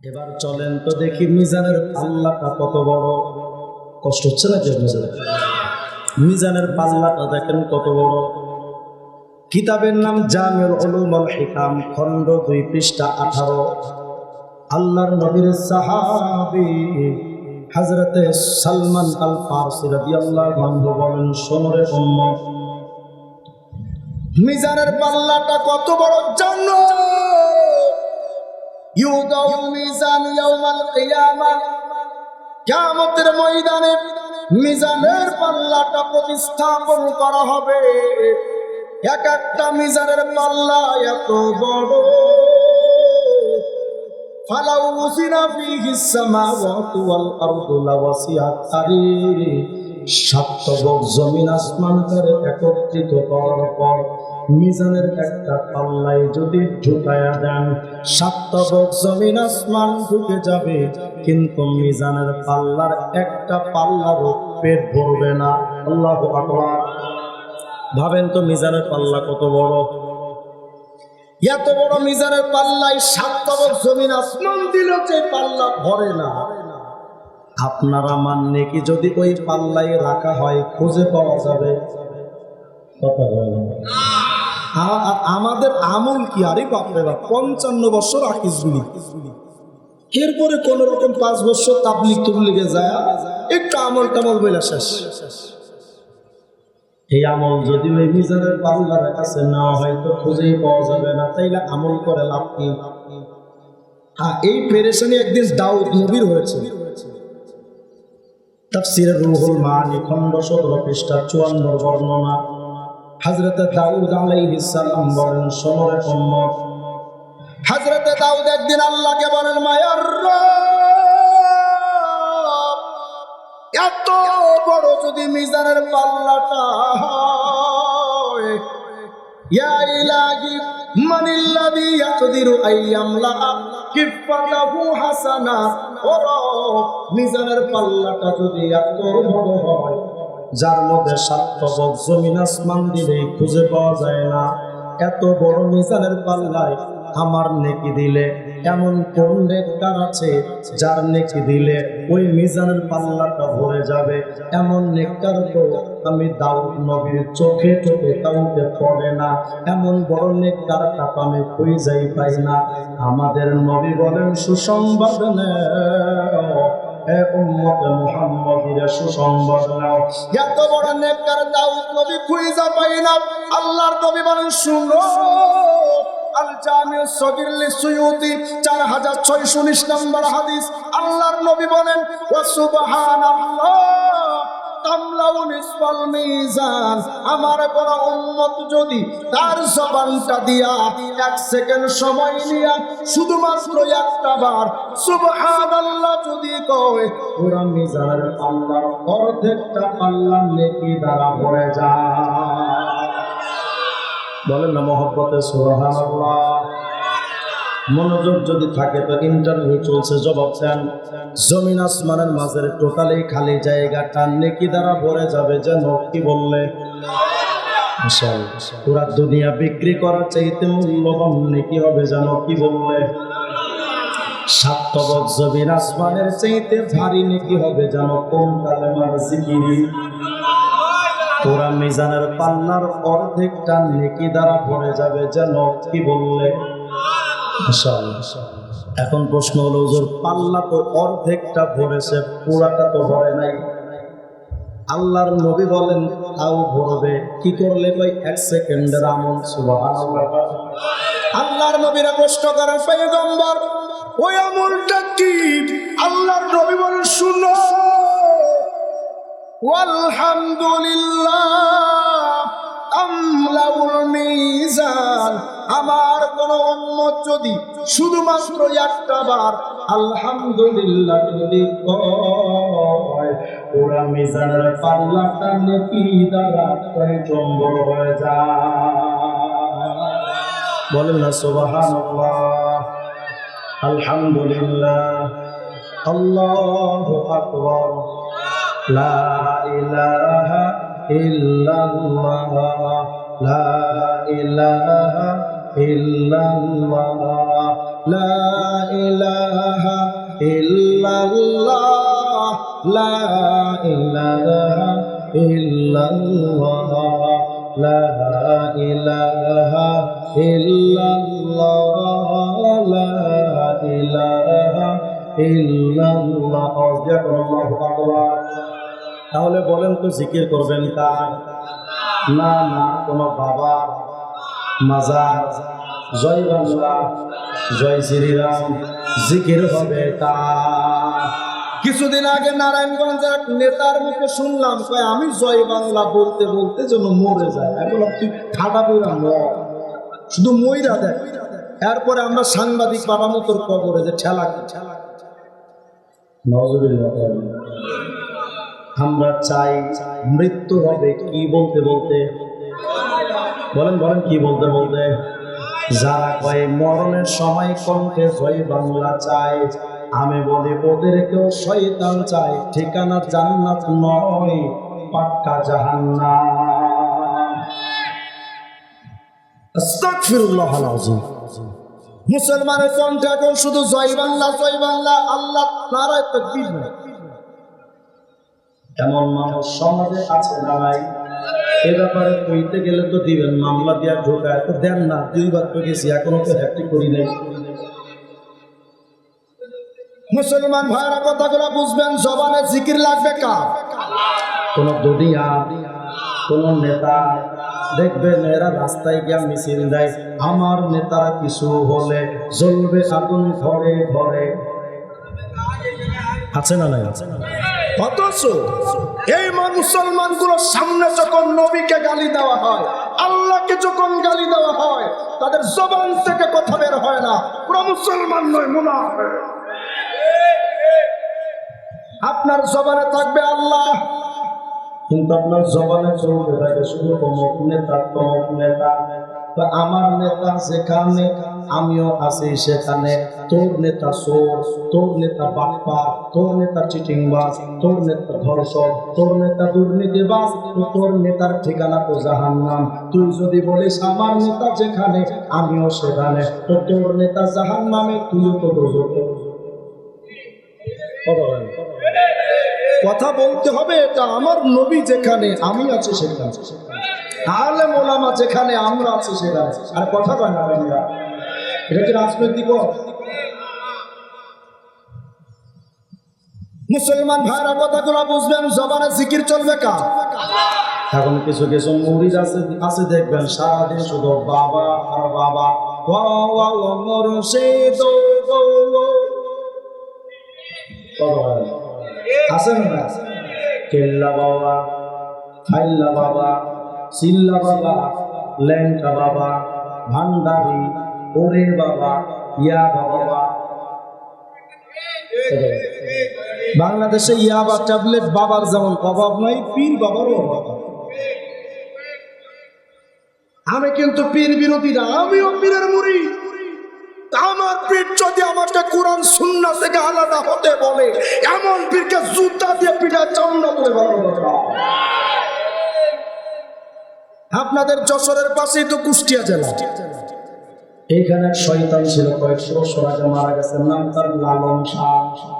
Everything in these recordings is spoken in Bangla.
এবার চলেন তো দেখি মিজানের পাল্লাটা কত বড়। কষ্ট হচ্ছে না যে মিজানের মিজানের পাল্লাটা দেখেন কত বড়। কিতাবের নাম জামের উলুমুল হিকাম, খণ্ড দুই, পৃষ্ঠা আঠারো। আল্লাহর নবীর সাহাবী হযরতে সালমান আল ফারসি রাদিয়াল্লাহু আনহু বলেন শোনরে উম্মত মিজানের পাল্লাটা কত বড় জানো কিয়ামতের ময়দানে মিজানের পাল্লাটা প্রতিস্থাপন করা হবে। এক একটা মিজানের পাল্লা এত বড়। ফালাউ উসিনা ফিহি সামাওয়াতু ওয়াল আরদু লাওয়াসিআত আরি সাতবক জমিন আসমান করে একত্রিত করার পর মিজানের একটা পাল্লাই যদি ঢুকায়া দেন, সাতবক জমিন আসমান ঢুকে যাবে। কিন্তু মিজানের পাল্লার একটা পাল্লারও পেট ভরবে না। আল্লাহ ভাবেন তো মিজানের পাল্লা কত বড়? এত বড় মিজানের পাল্লাই সাত তবক জমিন আসমান দিল, যে পাল্লা ভরে না। আপনারা মানলে কি যদি ওই পাল্লাই রাখা হয়, খুঁজে পাওয়া যাবে? কথা বলে না। আ- আ- আমাদের আমল কি? আরে বাপরে বাপ পঞ্চান্ন বছর আকিসগুলি এরপরে কোন রকম পাঁচ বছর তাবলিক তুবলিগে যায়। একটু আমল টামল বইলা শেষ। এই আমল যদি ওই মিজানের পাল্লার কাছে না হয় তো খুঁজেই পাওয়া যাবে না। তাইলে আমল করে লাভ কি? হ্যাঁ এই পেরেশানি একদিন দাউদ নবীর হয়েছে। তাফসিরের রুহুল মানি খণ্ড সতেরো পৃষ্ঠা চুয়ান্ন বর্ণনা। হাজরতে দাউদ আলাইহিস সালাম বলেন সমরে উম্মত। হাজরতে দাউদ একদিন আল্লাহকে বলেন, মায়ার এত বড় যদি মিজানের পাল্লাটা ইয়া ইলাহি মানিল্লাযী ইয়াকদিরু আইয়ামলা কিফাতাহু হাসানা। ও রব মিজানের পাল্লাটা যদি এত বড় হয় যার মধ্যে সাতবক জমিন আসমান দিলেই খুঁজে পাওয়া যায় না। এত বড় মিজানের পাল্লায় আমার নেকি দিলে। এমন কোন নেককার আছে যার নেকি দিলে ওই মিজানের পাল্লাটা ভরে যাবে? এমন নেককার তো আমি দাউদ নবীর চোখে চোখে কাউকে পড়ে না। এমন বড় নেককার টাকা আমি খুঁজে যাই পাই না। আমাদের নবী বলেন, সুসংবাদ নেও। এত নবী খুঁজে পাই না। আল্লাহর নবী বলেন, শুনো আল জামিউ সগীর লিসুয়ুতি 4619 নম্বর হাদিস। আল্লাহর নবী বলেন, ওয়া সুবহানাল্লাহ। আমার কোন উম্মত যদি তার জবানটা দিয়া এক সেকেন্ড সময় নিয়া শুধুমাত্র একটা বার সুবহানাল্লাহ যদি কয় পুরা মিজানের আল্লাহর অর্ধেকটা আল্লাহ নেকি দ্বারা ভরে যায়। বলেন না মহব্বতে সুবহানাল্লাহ। মনোযোগ যদি থাকে তো ইন্টারভিউ চলছে, জবাব দেন জমিন আসমানের মাঝের টোটালি খালি জায়গাটা নেকি দ্বারা ভরে যাবে যেন, কি বললে? পুরা দুনিয়া বিক্রি করার চাইতে মূল্যবান নেকি হবে যেন, কি বললে? সাতবক জমিন আসমানের চাইতে ভারী নেকি হবে যেন, কোন কালেমার জিকিরি? তোরা মিজানের পাল্লার অর্ধেকটা নেকি দ্বারা ভরে যাবে যেন, কি বললে। এখন প্রশ্ন হলো, হুজুর, পাল্লা তো অর্ধেকটা ভরেছে, পুরাটা তো ভরে নাই। আল্লাহর নবী বলেন, তাও ভরবে। কি করলে? ভাই এক সেকেন্ডের আমল আল্লাহর নবীরা প্রশ্ন করে পয়গম্বর, ওই আমলটা কি? আল্লাহর নবী বলেন, শুনো। আলহামদুলিল্লাহ মিজান। আমার কোন উম্মত যদি শুধুমাত্র একটা বার আলহামদুলিল্লাহ যদি ওরা মিজানের পাল্লাটা নেকি দ্বারা জম্বল হয়ে যায়। বলেন না, সুবহানাল্লাহ। আলহামদুলিল্লাহ। আল্লাহু আকবার। লা ইলাহা ইল্লাল্লাহ, লা ইলাহা ইল্লাল্লাহ, লা ইলাহা ইল্লাল্লাহ, লা ইলাহা ইল্লাল্লাহ, লা ইলাহা ইল্লাল্লাহ, লা ইলাহা ইল্লাল্লাহ। আল্লাহু আকবার। তাহলে বলেন তো জিকির করবেন কার না না, কোনো বাবা, মাজার, জয় বাংলা, জয় শ্রীরাম, জিকির হবে কিছুদিন আগে নারায়ণগঞ্জের এক নেতার মুখে শুনলাম, কয়, আমি জয় বাংলা বলতে বলতে যেন মরে যায়। এখন তুই ঠাটা বইরা মর শুধু মইরা দেখ। এরপরে আমরা সাংবাদিক বাবা মতোর কবরে যে ঠেলা ঠেলা নজরুল্লাহ আমরা চাই মৃত্যু হবে কি বলতে বলতে? বলেন বলেন কি বলতে বলতে? যারা কয়, মরণের সময় কণ্ঠে জয় বাংলা চায়। আমি বলি ওদেরকেও শয়তান চায়। ঠিকানা জান্নাত নয়, পাক্কা আলাজিম মুসলমানের কণ্ঠে এখন শুধু জয় বাংলা জয় বাংলা, আল্লাহ নারায় তকবীর এমন মানুষ সমাজে আছে না নাই? এ ব্যাপারে কইতে গেলে তো দিবেন মামলা দিয়া ঢোকায় তো দেন না দুইবার তো গেছি এখনও তো হ্যাপটি করি নাই। মুসলমান ভাইরা কথাগুলো বুঝবেন জবানে জিকির লাগবে কার? কোন দুনিয়া কোন নেতা দেখবেন এরা রাস্তায় গিয়া মিছিল দেয়। আমার নেতারা কিছু হলে জ্বলবে আগুন ঘরে ঘরে আছে না নাই? অথচ এই মুসলমানগুলোর সামনে যখন নবীকে গালি দেওয়া হয়, আল্লাহকে যখন গালি দেওয়া হয়, তাদের জবান থেকে কথা বের হয় না। পুরো মুসলমান নয়, মুনাফিক। আপনার জবানে থাকবে আল্লাহ। কিন্তু আপনার জবানে চলতে থাকে শুধু অমুক নেতা, তমুক নেতা। আমার নেতা যেখানে, আমিও আছি সেখানে। তোর নেতা চোর তোর নেতা বাপ্পা। তোর নেতা চিটিংবাজ, তোর নেতা ধর্ষক, তোর নেতা দুর্নীতিবাজ, তোর নেতার ঠিকানা তো জাহান্নাম। তুই যদি বলিস, আমার নেতা যেখানে, আমিও সেখানে। তো তোর নেতা জাহান্নামে, তুইও তো দোজখে কথা বলতে হবে, এটা আমার নবী যেখানে, আমি আছি সেখানে। তাহলে মোলামা যেখানে, আমরা আছি সেখানে। আর কথা কয় না। এটা কি রাজনৈতিক মুসলমান ভাইরা কথাগুলো বুঝবেন, জবানে জিকির চলবে কা এখন কিছু কিছু মুরিদ আছে আছে দেখবেন, সারাদিন শুধু বাবা আর বাবা। আছে বাবা ভান্ডারি ওরে বাবা, ইয়া বাবা। বাংলাদেশে ইয়াবা ট্যাবলেট বাবার যেমন অভাব নাই, পীর বাবারও অভাব আমি কিন্তু পীর বিরোধী না, আমিও পীরের মুড়ি। আমার পীর যদি আমাকে কোরআন সুন্না থেকে আলাদা হতে বলে, এমন পীরকে জুতা দিয়ে পিঠা চামড়া করে বানাবো আপনাদের যশোরের পাশেই তো কুষ্টিয়া জেলা। এখানে এক শয়তান ছিল কয়েকশো বছর আগে মারা গেছে নাম তার লালন শাহ।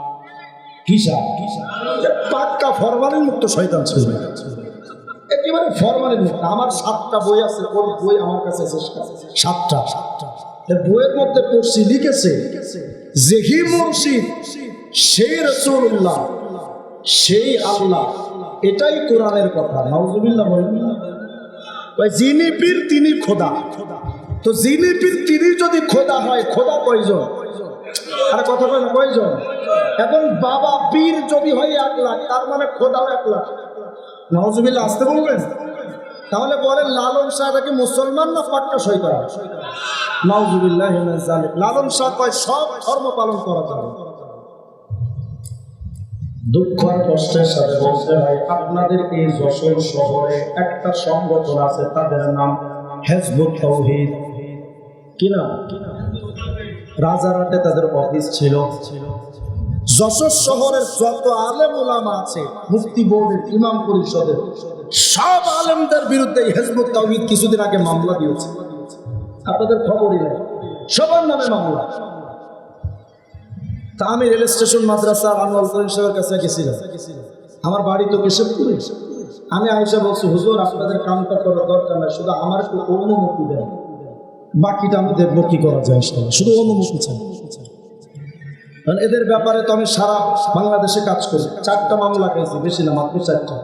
কিসা পাক্কা ফরমালিন মুক্ত শয়তান ছিল। একেবারে ফরমালিন মুক্ত। আমার সাতটা বই আছে ওই বই আমার কাছে সাতটা। সাতটা বইয়ের মধ্যে পড়ছি, লিখেছে, যেহি মুর্শিদ সেই রসুল্লাহ সেই আল্লাহ। এটাই কোরআনের কথা। নাউজুবিল্লাহ বলেন। যিনি পীর, তিনি খোদা। তো যিনি পীর, তিনি যদি খোদা হয়, খোদা কয়জন? আর কথা কয় না কয়জন? এখন বাবা পীর যদি হয় এক লাখ তার মানে খোদাও এক লাখ। নওয়াজবিল্লা আসতে বলবেন? তাহলে বলেন লালন শাহ কি মুসলমান না পাট্টা শৈতান নওয়াজবিল্লাহ লালন শাহ কয় সব ধর্ম পালন করা যাবে। দুঃখ আর কষ্টের সাথে বলতে হয় আপনাদের এই যশোর শহরে একটা সংগঠন আছে তাদের নাম হেজবুত তৌহিদ। কি নাম? রাজারহাটে তাদের অফিস ছিল। যশোর শহরের যত আলেম ওলামা আছে, মুফতি বোর্ডের, ইমাম পরিষদের, সব আলেমদের বিরুদ্ধে হেজবুত তৌহিদ কিছুদিন আগে মামলা দিয়েছে। আপনাদের খবরই নেই। সবার নামে মামলা। তা আমি রেল স্টেশন মাদ্রাসা আনোয়ার করিম সাহেবের কাছে গেছিলাম। আমার বাড়ি তো কেশবপুরে। আমি আয়সা বলছি, হুজুর, আপনাদের কামটা করার দরকার নাই, শুধু আমার একটু অনুমতি দেন। বাকিটা আমি দেখব কি করা যায় ইনশাআল্লাহ। শুধু অনুমতি চাই কারণ এদের ব্যাপারে তো আমি সারা বাংলাদেশে কাজ করি। চারটা মামলা পেয়েছি, বেশি না, মাত্র চারটা।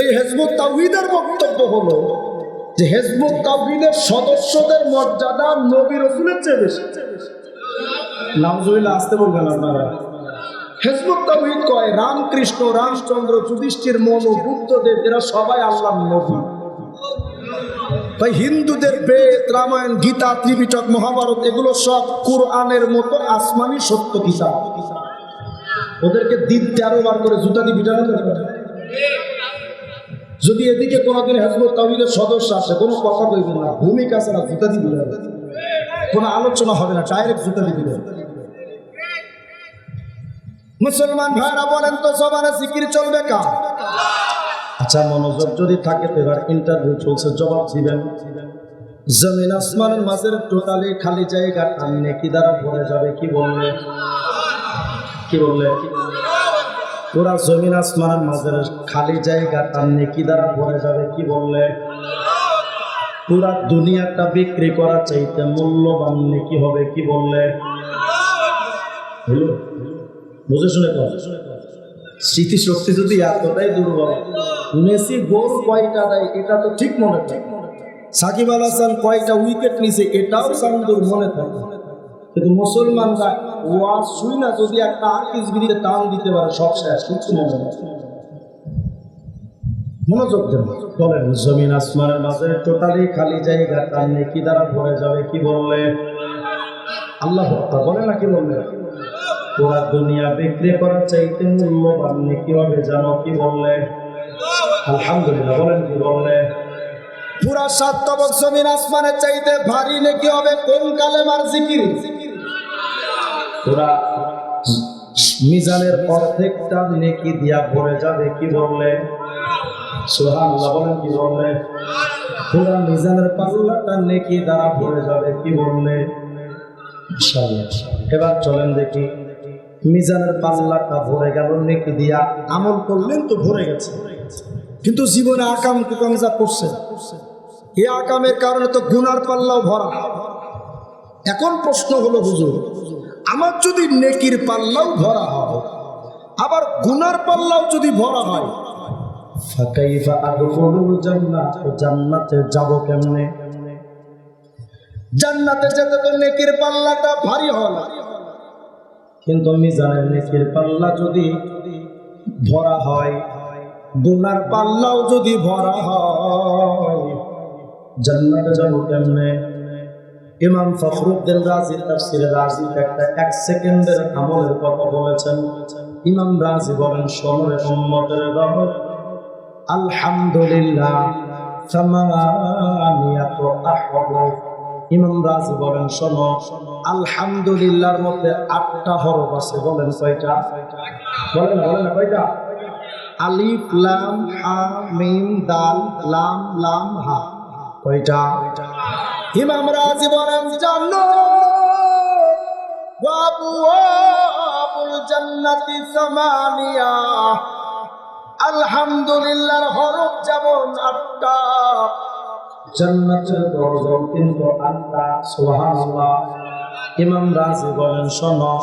এই হেজবুত তাওহিদের বক্তব্য হলো যে হেজবুত তাওহিদের সদস্যদের মর্যাদা নবী রসুলের চেয়ে বেশি। নামজুবিল্লাহ আসতে বলবেন আপনারা। হেজবুত তাওহিদ কয়, রামকৃষ্ণ, রামচন্দ্র, যুধিষ্ঠির, মনু, বুদ্ধদেব, এরা সবাই আল্লাহ নবী। তাই হিন্দুদের বেদ, রামায়ণ, গীতা ত্রিপিটক মহাভারত, এগুলো সব কোরআনের মতো আসমানি সত্য কিতাব। ওদেরকে দিন তেরো বার করে জুতা দিয়ে পিটানো যাবে না। যদি এদিকে কোনোদিন হেজবুত তাহিদের সদস্য আসে, কোনো কথা বলবে না, ভূমিকা ছাড়া জুতা দিয়ে দিবে কোনো আলোচনা হবে না, ডাইরেক্ট জুতা দিয়ে দিবে মুসলমান ভাইরা বলেন তো সবারে সিকির চলবে কা আচ্ছা মনোযোগ যদি থাকে এবার ইন্টারভিউ চলছে, জবাব দিবেন। জমিন আসমানের মাঝের টোটালি খালি জায়গা টানলে কি দ্বারা ভরে যাবে, কি বললে? কি বললে? পুরা জমিন আসমানের মাঝের খালি জায়গা টানলে কি দ্বারা ভরে যাবে, কি বললে? পুরা দুনিয়াটা বিক্রি করা চাইতে মূল্যবান কি হবে, কি বললে? বুঝে শুনে স্মৃতিশক্তি যদি এতটাই দুর্বল মেসি গোল কয়টা দেয় এটা তো ঠিক মনে থাকে সাকিব আল হাসান কয়টা উইকেট নিছে এটাও সামদুর মনে থাকে কিন্তু মুসলমানরা ওয়াজ শুই না যদি একটা আকিস বিরিতে টান দিতে পারে সব শেষ কিছু মনে মনোযোগ দেন বলেন। জমিন আসমানের মাঝে টোটালি খালি জায়গা টানলে কি দ্বারা ভরে যাবে কি বললে? আল্লাহ হত্যা বলে না কি বললে? পুরা দুনিয়া বিক্রি করার চাইতে মূল্যবান কি হবে জানো কি বললে? আলহামদুলিল্লাহ বলেন কি বললে পুরা সাত তবক জমিন আসমানের চাইতে ভারী নাকি হবে কোন কালেমার জিকির? পুরা মিজানের অর্ধেকটা নেকি দিয়া ভরে যাবে কি বললে? সুবহানাল্লাহ বলেন কি বললে? পুরা মিজানের পাল্লাটা নেকি দ্বারা ভরে যাবে কি বললে। এবার চলেন দেখি মিজানের পাল্লাটা ভরে গেল নেকি দিয়া। আমল করলেন তো ভরে গেছে। কিন্তু জীবনে আকাম কুকাম যা করছে। এই আকামের কারণে তো গুনার পাল্লাও ভরা। এখন প্রশ্ন হলো, হুজুর, আমার যদি নেকির পাল্লাও ভরা হয়, আবার গুনার পাল্লাও যদি ভরা হয় জান্নাত যাব কেমনে? নেকির পাল্লাটা ভারী কিন্তু মিজানের নেকির পাল্লা যদি ভরা হয় গুনার পাল্লাও যদি ভরা হয়, জান্নাতে যাব কেমনে? ইমাম ফখরুদ্দিন রাজি তাফসিরে রাজি একটা এক সেকেন্ডের আমলের কথা বলেছেন। ইমাম রাজি বলেন সমরে উম্মতের রহমত আলহামদুলিল্লাহ ইমাম রাজি বলেন, শোনো, আলহামদুলিল্লাহর মধ্যে আটটা হরফ আছে, বলেন কয়টা? বলেন বলেন কয়টা? আলিফ, লাম, হা, মিম, দাল, লাম লাম, হা। কয়টা? ইমাম রাজি বলেন জানো বাবু আবুল জান্নাতি সামানিয়া। আলহামদুলিল্লাহর হরফ যেমন আটটা। জান্নাতের দরজা কিন্তু আটটা, সুবহানাল্লাহ। ইমাম রাজি বলেন শোনো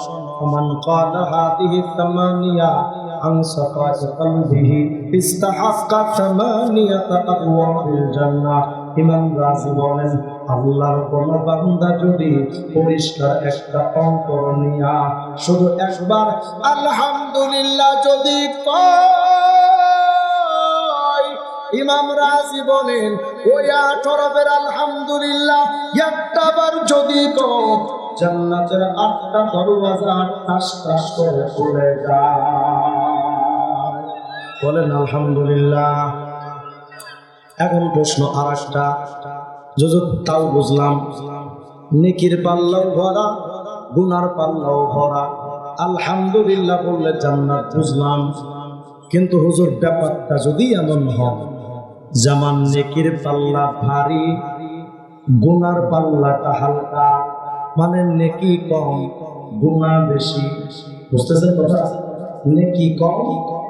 মান ক্বালা হাদিহি সামানিয়া। عن صفاء قلبه استحق ثمانية أبواب الجنة ইমাম রাজি বলেন আল্লাহর কোন বান্দা যদি পরিষ্কার একটা অন্তর নিয়া শুধু একবার আলহামদুলিল্লাহ যদি কয় ইমাম রাজি বলেন ওই আঠরবের আলহামদুলিল্লাহ একটাবার যদি কো জান্নাতের আটটা দরওয়াজা টাস টাস করে খুলে যায় বলেন, আলহামদুলিল্লাহ। এখন প্রশ্ন আর একটা যদি তাও বুঝলাম, নেকির পাল্লাও ভরা, গুনার পাল্লাও ভরা। আলহামদুলিল্লাহ বললে জান্নাত বুঝলাম, কিন্তু হুজুর, ব্যাপারটা যদি এমন হয়, যেমন নেকির পাল্লা ভারী, গুনার পাল্লাটা হালকা মানে নেকি কম গুণা বেশি। বুঝতেছেন কথা? নেকি কম?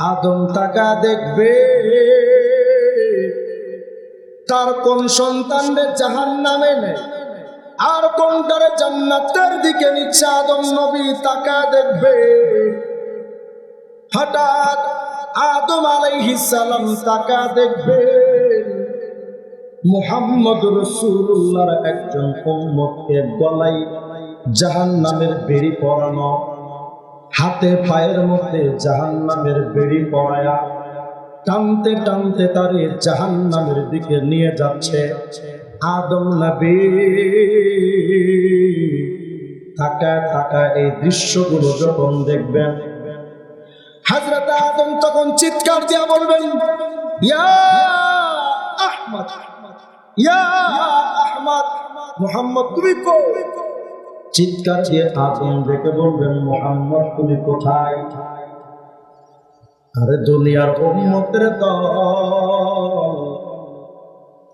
আদম তাকা দেখবে। তার কোন সন্তানরে জাহান্নামে নেয় আর কোনটারে জান্নাতের দিকে নিচ্ছে? আদম নবী তাকা দেখবে। হঠাৎ আদম আলাইহিস সালাম তাকা দেখবে। মুহাম্মদ রসুল্লাহর একজন উম্মতকে গলাই জাহান নামের বেড়ি পরানো হাতে পায়ের মধ্যে জাহান নামের বেড়ি পড়ায়া টানতে টানতে তারে জাহান নামের দিকে নিয়ে যাচ্ছে। আদম নবী থাকা থাকা এই দৃশ্যগুলো যখন দেখবেন, হাজরত আদম তখন চিৎকার দিয়া বলবেন, ইয়া আহমদ ইয়া আহমদ, মোহাম্মদ তুমি কো চিৎকার দিয়ে আগুন দেখে বলবেন মোহাম্মদ তুমি কোথায়? আরে দুনিয়ার অভিমতের দল।